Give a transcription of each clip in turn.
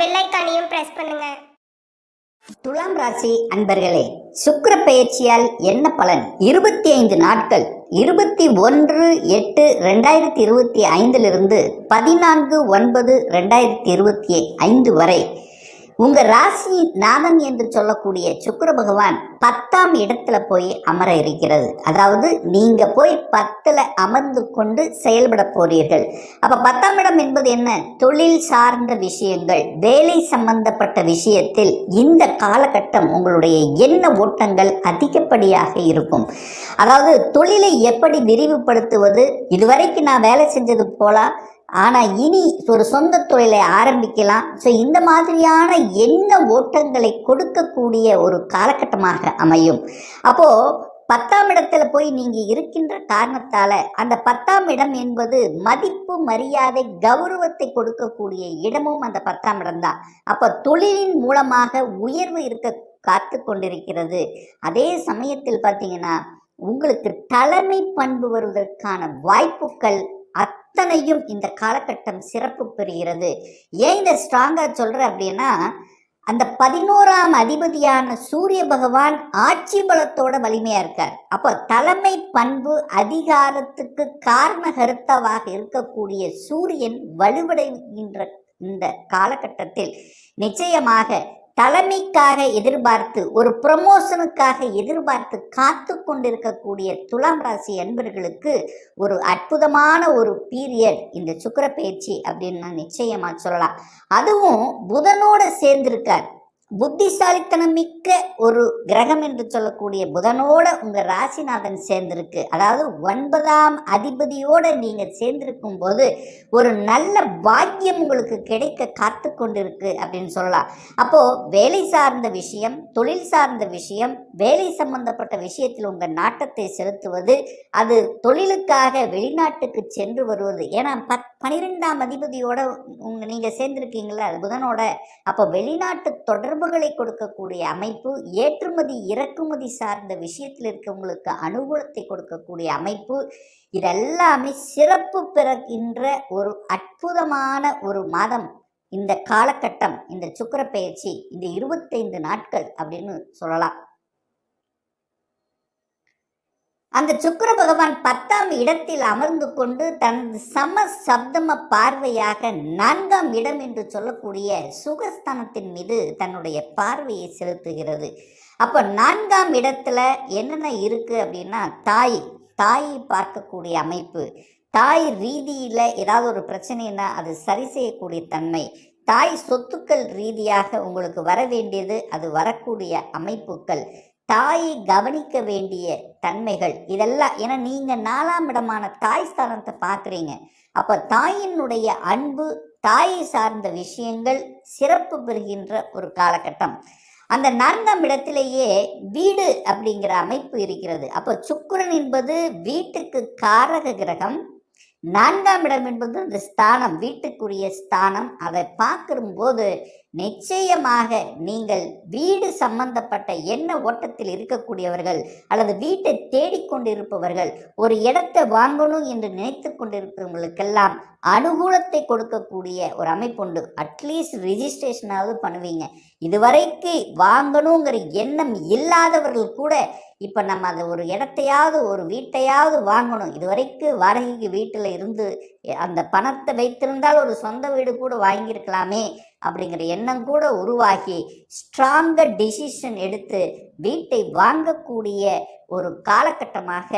Bell ஐக்கானையும் press பண்ணுங்க. துலாம் ராசி அன்பர்களே சுக்கிர பயிற்சியால் என்ன பலன்? இருபத்தி ஐந்து நாட்கள் இருபத்தி ஒன்று எட்டு ரெண்டாயிரத்தி இருபத்தி ஐந்திலிருந்து பதினான்கு ஒன்பது ரெண்டாயிரத்தி இருபத்தி ஐந்து வரை. உங்க ராசி நாதன் என்று சொல்லக்கூடிய சுக்கர பகவான் பத்தாம் இடத்துல போய் அமர இருக்கிறது. அதாவது நீங்க போய் பத்துல அமர்ந்து கொண்டு செயல்பட போறீர்கள். அப்ப பத்தாம் இடம் என்பது என்ன? தொழில் சார்ந்த விஷயங்கள் வேலை சம்பந்தப்பட்ட விஷயத்தில் இந்த காலகட்டம் உங்களுடைய எண்ண ஓட்டங்கள் அதிகப்படியாக இருக்கும். அதாவது தொழிலை எப்படி விரிவுபடுத்துவது? இதுவரைக்கும் நான் வேலை செஞ்சது போல? ஆனால் இனி ஒரு சொந்த தொழிலை ஆரம்பிக்கலாம். ஸோ இந்த மாதிரியான எண்ண ஓட்டங்களை கொடுக்கக்கூடிய ஒரு காலகட்டமாக அமையும். அப்போது பத்தாம் இடத்துல போய் நீங்கள் இருக்கின்ற காரணத்தால் அந்த பத்தாம் இடம் என்பது மதிப்பு மரியாதை கௌரவத்தை கொடுக்கக்கூடிய இடமும் அந்த பத்தாம் இடம்தான். அப்போ தொழிலின் மூலமாக உயர்வு இருக்க காத்து கொண்டிருக்கிறது. அதே சமயத்தில் பார்த்தீங்கன்னா உங்களுக்கு தலைமை பண்பு வருவதற்கான வாய்ப்புகள் அத்தனையும் இந்த காலகட்டம் சிறப்பு பெறுகிறது. ஏன் இதை ஸ்ட்ராங்காக சொல்கிறேன் அப்படின்னா அந்த பதினோராம் அதிபதியான சூரிய பகவான் ஆட்சி பலத்தோட வலிமையா இருக்கார். அப்போ தலைமை பண்பு அதிகாரத்துக்கு காரணகர்த்தாவாக இருக்கக்கூடிய சூரியன் வலுவடைகின்ற இந்த காலகட்டத்தில் நிச்சயமாக தலைமைக்காக எதிர்பார்த்து ஒரு ப்ரமோஷனுக்காக எதிர்பார்த்து காத்து கொண்டிருக்கக்கூடிய துலாம் ராசி அன்பர்களுக்கு ஒரு அற்புதமான ஒரு பீரியட் இந்த சுக்கிர பயிற்சி அப்படின்னு நான் நிச்சயமாக சொல்லலாம். அதுவும் புதனோட சேர்ந்திருக்கார். புத்திசாலித்தனம் மிக்க ஒரு கிரகம் என்று சொல்லக்கூடிய புதனோட உங்க ராசிநாதன் சேர்ந்திருக்கு. அதாவது ஒன்பதாம் அதிபதியோட நீங்க சேர்ந்திருக்கும் போது ஒரு நல்ல பாக்கியம் உங்களுக்கு கிடைக்க காத்து கொண்டிருக்கு அப்படின்னு சொல்லலாம். அப்போ வேலை சார்ந்த விஷயம் தொழில் சார்ந்த விஷயம் வேலை சம்பந்தப்பட்ட விஷயத்தில் உங்க நாட்டத்தை செலுத்துவது அது தொழிலுக்காக வெளிநாட்டுக்கு சென்று வருவது. ஏன்னா பத் பனிரெண்டாம் அதிபதியோட உங்க நீங்க சேர்ந்திருக்கீங்களா புதனோட. அப்போ வெளிநாட்டு தொடர்பு தொடர்புகளை கொடுக்கக்கூடிய அமைப்பு ஏற்றுமதி இறக்குமதி சார்ந்த விஷயத்தில் இருக்கவங்களுக்கு அனுகூலத்தை கொடுக்கக்கூடிய அமைப்பு. இதெல்லாமே சிறப்பு பிறக்கின்ற ஒரு அற்புதமான ஒரு மாதம். இந்த காலகட்டம் இந்த சுக்கிர இந்த இருபத்தைந்து நாட்கள் அப்படின்னு சொல்லலாம். அந்த சுக்கர பகவான் பத்தாம் இடத்தில் அமர்ந்து கொண்டு தனது சம சப்தம பார்வையாக நான்காம் இடம் என்று சொல்லக்கூடிய சுகஸ்தானத்தின் மீது தன்னுடைய பார்வையை செலுத்துகிறது. அப்போ நான்காம் இடத்துல என்னென்ன இருக்குது அப்படின்னா தாய் தாயை பார்க்கக்கூடிய அமைப்பு. தாய் ரீதியில் ஏதாவது ஒரு பிரச்சனைனா அது சரி செய்யக்கூடிய தன்மை. தாய் சொத்துக்கள் ரீதியாக உங்களுக்கு வர வேண்டியது அது வரக்கூடிய அமைப்புகள். தாயை கவனிக்க வேண்டிய தன்மைகள் இதெல்லாம் ஏன்னா நீங்கள் நாலாம் இடமான தாய் ஸ்தானத்தை பார்க்குறீங்க. அப்போ தாயினுடைய அன்பு தாயை சார்ந்த விஷயங்கள் சிறப்பு பெறுகின்ற ஒரு காலகட்டம். அந்த நான்காம் இடத்திலேயே வீடு அப்படிங்கிற அமைப்பு இருக்கிறது. அப்போ சுக்கரன் என்பது வீட்டுக்கு காரக கிரகம் நான்காம் இடம் என்பது அந்த ஸ்தானம் வீட்டுக்குரிய ஸ்தானம். அதை பார்க்கும்போது நிச்சயமாக நீங்கள் வீடு சம்பந்தப்பட்ட என்ன ஓட்டத்தில் இருக்கக்கூடியவர்கள் அல்லது வீட்டை தேடிக்கொண்டிருப்பவர்கள் ஒரு இடத்தை வாங்கணும் என்று நினைத்து கொண்டிருப்பவங்களுக்கெல்லாம் அனுகூலத்தை கொடுக்கக்கூடிய ஒரு அமைப்புண்டு அட்லீஸ்ட் ரிஜிஸ்ட்ரேஷனாவது பண்ணுவீங்க. இதுவரைக்கு வாங்கணுங்கிற எண்ணம் இல்லாதவர்கள் கூட இப்போ நம்ம அந்த ஒரு இடத்தையாவது ஒரு வீட்டையாவது வாங்கணும். இதுவரைக்கும் வாடகைக்கு வீட்டில் இருந்து அந்த பணத்தை வைத்திருந்தால் ஒரு சொந்த வீடு கூட வாங்கியிருக்கலாமே அப்படிங்கிற எண்ணம் கூட உருவாகி ஸ்ட்ராங்கர் டிசிஷன் எடுத்து வீட்டை வாங்கக்கூடிய ஒரு காலகட்டமாக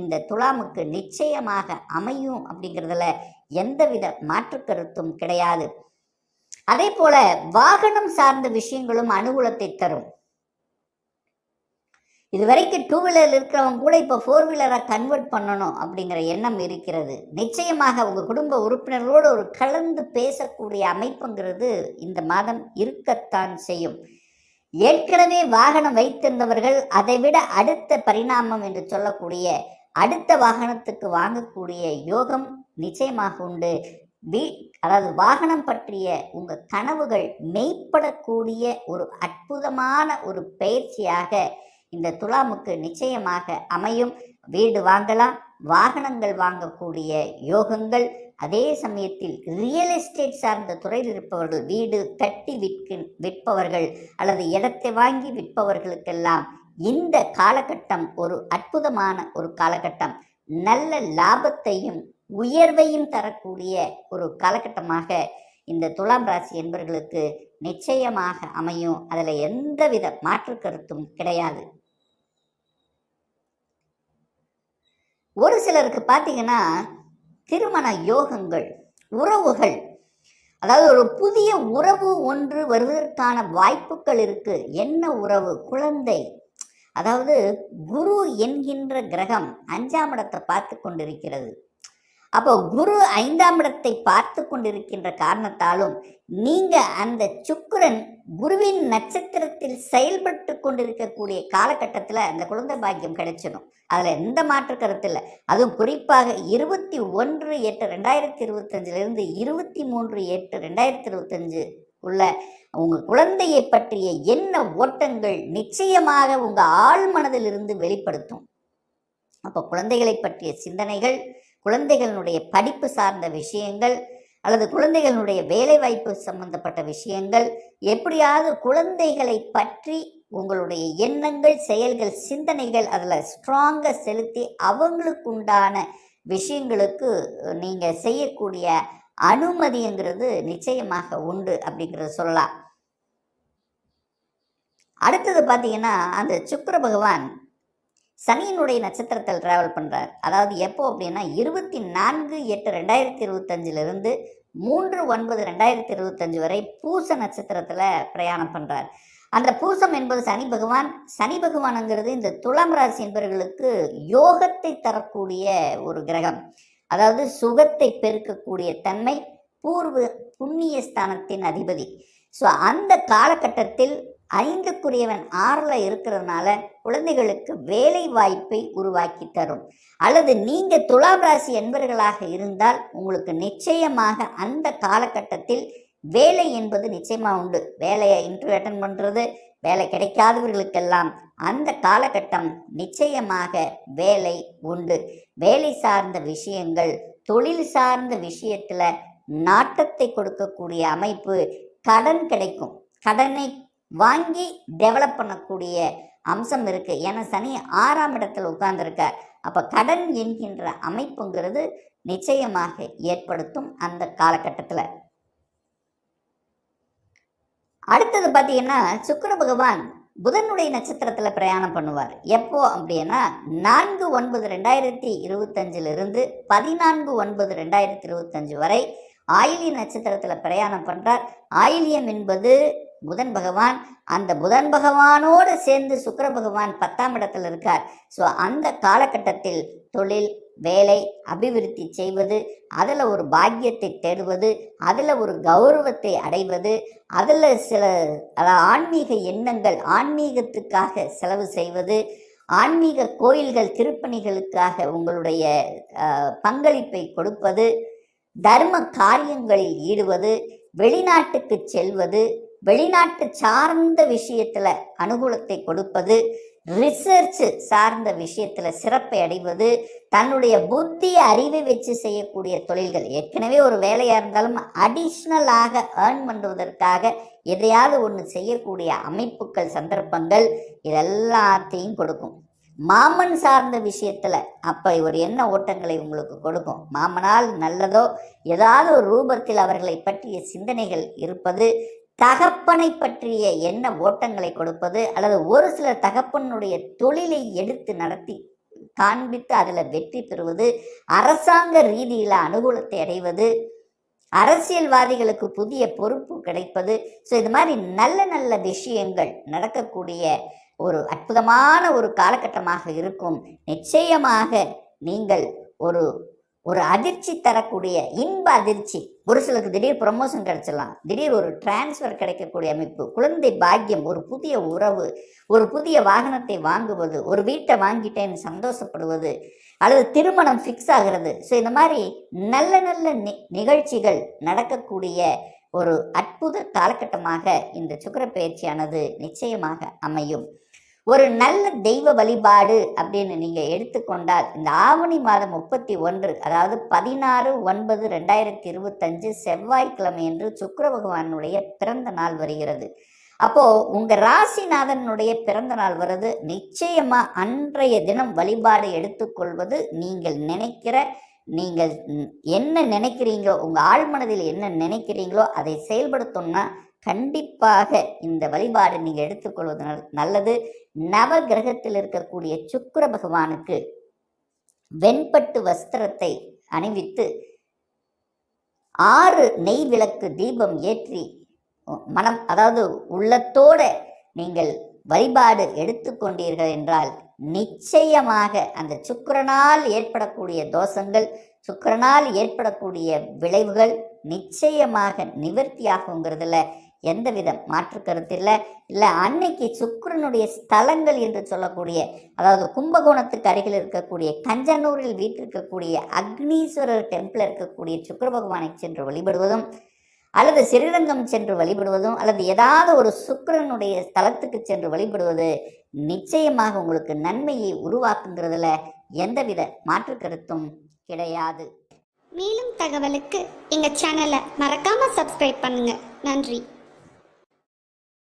இந்த துலாமுக்கு நிச்சயமாக அமையும் அப்படிங்கிறதுல எந்தவித மாற்று கருத்தும் கிடையாது. அதே போல வாகனம் சார்ந்த விஷயங்களும் அனுகூலத்தை தரும். இது வரைக்கும் டூ வீலர் இருக்கிறவங்க கூட இப்போ ஃபோர் வீலராக கன்வெர்ட் பண்ணணும் அப்படிங்கிற எண்ணம் இருக்கிறது. நிச்சயமாக உங்கள் குடும்ப உறுப்பினர்களோடு ஒரு கலந்து பேசக்கூடிய அமைப்புங்கிறது இந்த மாதம் இருக்கத்தான் செய்யும். ஏற்கனவே வாகனம் வைத்திருந்தவர்கள் அதை விட அடுத்த பரிணாமம் என்று சொல்லக்கூடிய அடுத்த வாகனத்துக்கு வாங்கக்கூடிய யோகம் நிச்சயமாக உண்டு. வீ அதாவது வாகனம் பற்றிய உங்கள் கனவுகள் மெய்ப்படக்கூடிய ஒரு அற்புதமான ஒரு பயிற்சியாக இந்த துலாமுக்கு நிச்சயமாக அமையும். வீடு வாங்கலாம் வாகனங்கள் வாங்கக்கூடிய யோகங்கள். அதே சமயத்தில் ரியல் எஸ்டேட் சார்ந்த துறையில் இருப்பவர்கள் வீடு கட்டி விற்க விற்பவர்கள் அல்லது இடத்தை வாங்கி விற்பவர்களுக்கெல்லாம் இந்த காலகட்டம் ஒரு அற்புதமான ஒரு காலகட்டம். நல்ல லாபத்தையும் உயர்வையும் தரக்கூடிய ஒரு காலகட்டமாக இந்த துலாம் ராசி என்பவர்களுக்கு நிச்சயமாக அமையும். அதில் எந்தவித மாற்று கருத்தும் கிடையாது. ஒரு சிலருக்கு பார்த்தீங்கன்னா திருமண யோகங்கள் உறவுகள் அதாவது ஒரு புதிய உறவு ஒன்று வருவதற்கான வாய்ப்புகள் இருக்குது என்ன உறவு? குழந்தை. அதாவது குரு என்கின்ற கிரகம் அஞ்சாம் இடத்தை பார்த்து கொண்டிருக்கிறது. அப்போ குரு ஐந்தாம் இடத்தை பார்த்து கொண்டிருக்கின்ற காரணத்தாலும் நீங்க அந்த சுக்கரன் குருவின் நட்சத்திரத்தில் செயல்பட்டு கொண்டிருக்கக்கூடிய காலகட்டத்தில் அந்த குழந்தை பாக்கியம் கிடைச்சிடும் அதில் எந்த மாற்று கருத்து இல்லை. அதுவும் குறிப்பாக இருபத்தி ஒன்று எட்டு ரெண்டாயிரத்தி இருபத்தஞ்சிலிருந்து இருபத்தி மூன்று எட்டு ரெண்டாயிரத்தி இருபத்தஞ்சு உள்ள உங்கள் குழந்தையை பற்றிய என்ன ஓட்டங்கள் நிச்சயமாக உங்கள் ஆழ்மனதிலிருந்து வெளிப்படுத்தும். அப்போ குழந்தைகளை பற்றிய சிந்தனைகள் குழந்தைகளுடைய படிப்பு சார்ந்த விஷயங்கள் அல்லது குழந்தைகளுடைய வேலைவாய்ப்பு சம்பந்தப்பட்ட விஷயங்கள் எப்படியாவது குழந்தைகளை பற்றி உங்களுடைய எண்ணங்கள் செயல்கள் சிந்தனைகள் அதில் ஸ்ட்ராங்காக செலுத்தி அவங்களுக்கு உண்டான விஷயங்களுக்கு நீங்கள் செய்யக்கூடிய அனுமதிங்கிறது நிச்சயமாக உண்டு அப்படிங்கிறத சொல்லலாம். அடுத்தது பார்த்தீங்கன்னா அந்த சுக்கர பகவான் சனியினுடைய நட்சத்திரத்தில் டிராவல் பண்ணுறார் அதாவது எப்போ அப்படின்னா இருபத்தி நான்கு எட்டு ரெண்டாயிரத்தி இருபத்தஞ்சிலிருந்து மூன்று ஒன்பது ரெண்டாயிரத்தி இருபத்தஞ்சு வரை பூச நட்சத்திரத்தில் பிரயாணம் பண்ணுறார் அந்த பூசம் என்பது சனி பகவான் சனி பகவானுங்கிறது இந்த துலாம் ராசி என்பவர்களுக்கு யோகத்தை தரக்கூடிய ஒரு கிரகம். அதாவது சுகத்தை பெருக்கக்கூடிய தன்மை பூர்வ புண்ணிய ஸ்தானத்தின் அதிபதி. ஸோ அந்த காலகட்டத்தில் ஐந்துக்குரியவன் ஆறில் இருக்கிறதுனால குழந்தைகளுக்கு வேலை வாய்ப்பை உருவாக்கி தரும். அல்லது நீங்கள் துலாம் ராசி என்பர்களாக இருந்தால் உங்களுக்கு நிச்சயமாக அந்த காலகட்டத்தில் வேலை என்பது நிச்சயமாக உண்டு. வேலையை இன்டர்வியூ அட்டன் பண்ணுறது வேலை கிடைக்காதவர்களுக்கெல்லாம் அந்த காலகட்டம் நிச்சயமாக வேலை உண்டு. வேலை சார்ந்த விஷயங்கள் தொழில் சார்ந்த விஷயத்தில் நாட்டத்தை கொடுக்கக்கூடிய அமைப்பு கடன் கிடைக்கும். கடனை வாங்கி டெவலப் பண்ணக்கூடிய அம்சம் இருக்குது ஏன்னா சனி ஆறாம் இடத்தில் உட்கார்ந்துருக்கார். அப்போ கடன் என்கின்ற அமைப்புங்கிறது நிச்சயமாக ஏற்படுத்தும் அந்த காலகட்டத்தில். அடுத்தது பார்த்தீங்கன்னா சுக்கர பகவான் புதனுடைய நட்சத்திரத்தில் பிரயாணம் பண்ணுவார். எப்போ? அப்படின்னா நான்கு ஒன்பது ரெண்டாயிரத்தி இருபத்தஞ்சிலிருந்து பதினான்கு ஒன்பது ரெண்டாயிரத்தி இருபத்தஞ்சு வரை ஆயிலிய நட்சத்திரத்தில் பிரயாணம் பண்ணுறார் ஆயிலியம் என்பது புதன் பகவான் அந்த புதன் பகவானோடு சேர்ந்து சுக்கர பகவான் பத்தாம் இடத்துல இருக்கார். ஸோ அந்த காலகட்டத்தில் தொழில் வேலை அபிவிருத்தி செய்வது அதில் ஒரு பாக்கியத்தை தேடுவது அதில் ஒரு கௌரவத்தை அடைவது அதில் சில ஆன்மீக எண்ணங்கள் ஆன்மீகத்துக்காக செலவு செய்வது ஆன்மீக கோயில்கள் திருப்பணிகளுக்காக உங்களுடைய பங்களிப்பை கொடுப்பது தர்ம காரியங்களில் ஈடுவது வெளிநாட்டுக்கு செல்வது வெளிநாட்டு சார்ந்த விஷயத்தில் அனுகூலத்தை கொடுப்பது ரிசர்ச் சார்ந்த விஷயத்தில் சிறப்பை அடைவது தன்னுடைய புத்தி அறிவை வச்சு செய்யக்கூடிய தொழில்கள். ஏற்கனவே ஒரு வேலையாக இருந்தாலும் அடிஷ்னலாக ஏர்ன் பண்ணுவதற்காக எதையாவது ஒன்று செய்யக்கூடிய அமைப்புகள் சந்தர்ப்பங்கள் இதெல்லாத்தையும் கொடுக்கும். மாமன் சார்ந்த விஷயத்தில் அப்போ ஒரு என்ன ஓட்டங்களை உங்களுக்கு கொடுக்கும்? மாமனால் நல்லதோ? ஏதாவது ஒரு ரூபத்தில் அவர்களை பற்றிய சிந்தனைகள் இருப்பது தகப்பனை பற்றிய என்ன ஓட்டங்களை கொடுப்பது? அல்லது ஒரு சிலர் தகப்பனுடைய தொழிலை எடுத்து நடத்தி காண்பித்து அதில் வெற்றி பெறுவது? அரசாங்க ரீதியில் அனுகூலத்தை அடைவது? அரசியல்வாதிகளுக்கு புதிய பொறுப்பு கிடைப்பது? ஸோ இது மாதிரி நல்ல நல்ல விஷயங்கள் நடக்கக்கூடிய ஒரு அற்புதமான ஒரு காலகட்டமாக இருக்கும். நிச்சயமாக நீங்கள் ஒரு ஒரு அதிர்ச்சி தரக்கூடிய இன்ப அதிர்ச்சி. ஒரு சிலருக்கு திடீர் ப்ரமோஷன் கிடைச்சிடலாம். திடீர் ஒரு டிரான்ஸ்ஃபர் கிடைக்கக்கூடிய அமைப்பு. குழந்தை பாக்கியம் ஒரு புதிய உறவு ஒரு புதிய வாகனத்தை வாங்குவது ஒரு வீட்டை வாங்கிட்டேன்னு சந்தோஷப்படுவது அல்லது திருமணம் ஃபிக்ஸ் ஆகிறது. ஸோ இந்த மாதிரி நல்ல நல்ல நி நிகழ்ச்சிகள் நடக்கக்கூடிய ஒரு அற்புத காலகட்டமாக இந்த சுக்கிர பயிற்சியானது நிச்சயமாக அமையும். ஒரு நல்ல தெய்வ வழிபாடு அப்படின்னு நீங்கள் எடுத்துக்கொண்டால் இந்த ஆவணி மாதம் முப்பத்தி ஒன்று அதாவது பதினாறு ஒன்பது ரெண்டாயிரத்தி இருபத்தஞ்சு செவ்வாய்க்கிழமை என்று சுக்கர பகவானுடைய பிறந்த நாள் வருகிறது. அப்போது உங்கள் ராசிநாதனுடைய பிறந்த நாள் வருது. நிச்சயமாக அன்றைய தினம் வழிபாடு எடுத்துக்கொள்வது நீங்கள் நினைக்கிற நீங்கள் என்ன நினைக்கிறீங்களோ உங்கள் ஆழ்மனதில் என்ன நினைக்கிறீங்களோ அதை செயல்படுத்தணும்னா கண்டிப்பாக இந்த வழிபாடு நீங்கள் எடுத்துக்கொள்வது நல்- நல்லது. நவ கிரகத்தில் இருக்கக்கூடிய சுக்கர பகவானுக்கு வெண்பட்டு வஸ்திரத்தை அணிவித்து ஆறு நெய் விளக்கு தீபம் ஏற்றி மனம் அதாவது உள்ளத்தோட நீங்கள் வழிபாடு எடுத்துக்கொண்டீர்கள் என்றால் நிச்சயமாக அந்த சுக்கிரனால் ஏற்படக்கூடிய தோஷங்கள் சுக்கிரனால் ஏற்படக்கூடிய விளைவுகள் நிச்சயமாக நிவர்த்தியாகுங்கிறதுல எந்தவித மாற்று கருத்து இல்லை. இல்லை அன்னைக்கு சுக்கரனுடைய ஸ்தலங்கள் என்று சொல்லக்கூடிய அதாவது கும்பகோணத்துக்கு அருகில் இருக்கக்கூடிய கஞ்சனூரில் வீற்றிருக்கக்கூடிய அக்னீஸ்வரர் டெம்பிள் இருக்கக்கூடிய சுக்கர பகவானை சென்று வழிபடுவதும் அல்லது ஸ்ரீரங்கம் சென்று வழிபடுவதும் அல்லது ஏதாவது ஒரு சுக்கரனுடைய ஸ்தலத்துக்கு சென்று வழிபடுவது நிச்சயமாக உங்களுக்கு நன்மையை உருவாக்குங்கிறதுல எந்தவித மாற்று கருத்தும் கிடையாது. மேலும் தகவலுக்கு எங்கள் சேனலை மறக்காமல் சப்ஸ்கிரைப் பண்ணுங்கள் நன்றி.